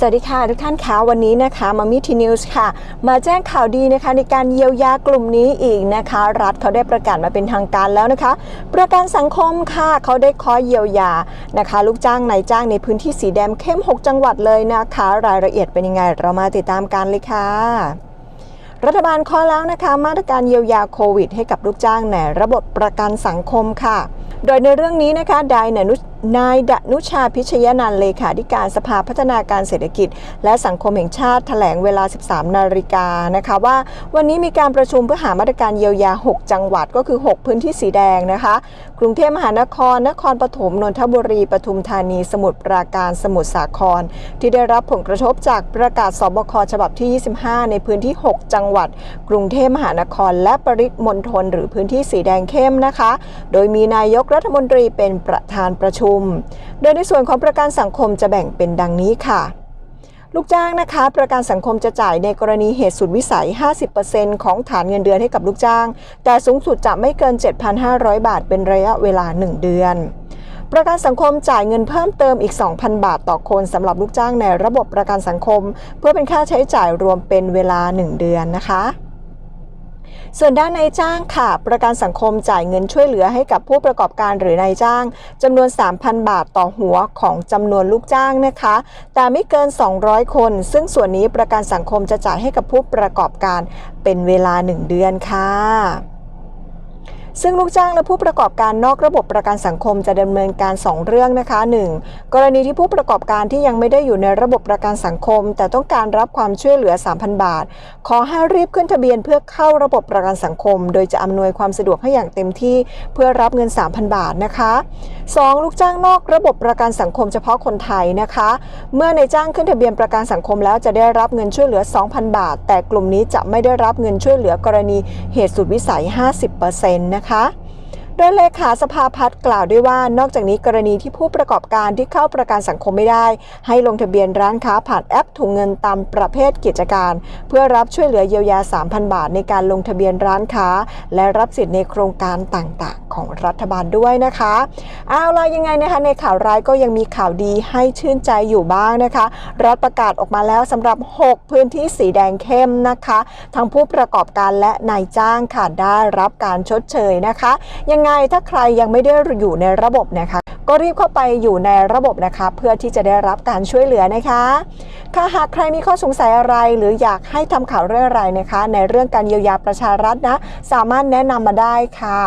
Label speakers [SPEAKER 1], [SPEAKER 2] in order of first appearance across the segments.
[SPEAKER 1] สวัสดีค่ะทุกท่านคะวันนี้นะคะมามิทีนิวส์ค่ะ มาแจ้งข่าวดีนะคะในการเยียวยากลุ่มนี้อีกนะคะ รัฐเขาได้ประกาศมาเป็นทางการแล้วนะคะ ประกันสังคมค่ะเขาได้ขอเยียวยานะคะ ลูกจ้างนายจ้างในพื้นที่สีแดงเข้ม 6 จังหวัดเลยนะคะ รายละเอียดเป็นยังไง เรามาติดตามกันเลยค่ะรัฐบาลขอแล้วนะคะ มาตรการเยียวยาโควิด ให้กับลูกจ้างในระบบประกันสังคมค่ะ โดยในเรื่องนี้นะคะ นาย นายดนุชาพิชยนันเลขาธิการสภาพัฒนาการเศรษฐกิจ และสังคมแห่งชาติแถลงเวลา 13 นาฬิกานะคะว่าวันนี้มีการประชุมเพื่อหามาตรการเยียวยา 6 จังหวัดก็คือ 6 พื้นที่สีแดงนะคะ กรุงเทพมหานคร นครปฐมนนทบุรีปทุมธานี สมุทรปราการสมุทรสาคร ที่ได้รับผลกระทบจากประกาศสบคฉบับที่ 25 ในพื้นที่ 6 จังหวัด กรุงเทพมหานคร และปริมณฑลหรือพื้นที่สีแดงเข้มนะคะ โดยมีนายกรัฐมนตรีเป็นประธานประชุมโดยในส่วนของประกันสังคมจะแบ่งเป็นดังนี้ค่ะ ลูกจ้างนะคะ ประกันสังคมจะจ่ายในกรณีเหตุสุดวิสัย 50%ของฐานเงินเดือนให้กับลูกจ้าง แต่สูงสุดจะไม่เกิน 7,500 บาท เป็นระยะเวลา 1 เดือนประกันสังคมจ่ายเงินเพิ่มเติมอีก 2,000 บาทต่อคนสำหรับลูกจ้างในระบบประกันสังคม เพื่อเป็นค่าใช้จ่ายรวมเป็นเวลา 1 เดือนนะคะ ส่วนด้านนายจ้างค่ะ ประกันสังคมจ่ายเงินช่วยเหลือให้กับผู้ประกอบการหรือนายจ้างจำนวน 3,000 บาทต่อหัวของจำนวนลูกจ้างนะคะ แต่ไม่เกิน 200 คน ซึ่งส่วนนี้ประกันสังคมจะจ่ายให้กับผู้ประกอบการเป็นเวลา 1 เดือนค่ะ ซึ่งลูกจ้างและผู้ประกอบการนอกระบบประกันสังคมจะดำเนินการ 2 เรื่องนะคะ 1. กรณีที่ผู้ประกอบการที่ยังไม่ได้อยู่ในระบบประกันสังคม แต่ต้องการรับความช่วยเหลือ 3,000 บาท ขอให้รีบขึ้นทะเบียนเพื่อเข้าระบบประกันสังคม โดยจะอำนวยความสะดวกให้อย่างเต็มที่เพื่อรับเงิน 3,000 บาทนะคะ 2. ลูกจ้างนอกระบบประกันสังคมเฉพาะคนไทยนะคะ เมื่อในจ้างขึ้นทะเบียนประกันสังคมแล้วจะได้รับเงินช่วยเหลือ 2,000 บาท แต่กลุ่มนี้จะไม่ได้รับเงินช่วยเหลือกรณีเหตุสุดวิสัย 50%นะคะโดยเลขาสภาพัฒน์กล่าวด้วยว่านอกจากนี้กรณีที่ผู้ประกอบการที่เข้าประกันสังคมไม่ได้ ให้ลงทะเบียนร้านค้าผ่านแอปถุงเงินตามประเภทกิจการ เพื่อรับช่วยเหลือเยียวยา 3,000 บาทในการลงทะเบียนร้านค้า และรับสิทธิ์ในโครงการต่างๆ ของรัฐบาลด้วยนะคะเอาล่ะยังไงนะคะในข่าวร้ายก็ยังมีข่าวดีให้ชื่นใจอยู่บ้างนะคะ รัฐประกาศออกมาแล้วสำหรับ 6 พื้นที่สีแดงเข้มนะคะ ทั้งผู้ประกอบการและนายจ้างค่ะได้รับการชดเชยนะคะ ยังไงถ้าใครยังไม่ได้อยู่ในระบบนะคะ ก็รีบเข้าไปอยู่ในระบบนะคะ เพื่อที่จะได้รับการช่วยเหลือนะคะ ค่ะหากใครมีข้อสงสัยอะไร หรืออยากให้ทำข่าวเรื่องอะไรนะคะ ในเรื่องการเยียวยาประชารัฐนะ สามารถแนะนำมาได้ค่ะ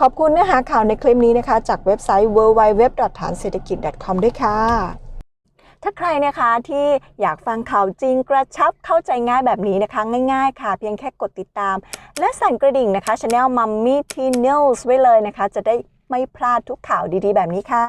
[SPEAKER 1] ขอบคุณเนื้อหาข่าวในคลิปนี้นะคะ จากเว็บไซต์ www. ฐานเศรษฐกิจ .com ด้วยค่ะถ้าใครนะคะที่อยากฟังข่าวจริงกระชับเข้าใจง่ายแบบนี้นะคะ ง่ายๆ ค่ะ เพียงแค่กดติดตาม และสั่นกระดิ่งนะคะช anel Mummy t news ไว้เลยนะคะ จะได้ไม่พลาดทุกข่าวดีๆ แบบนี้ค่ะ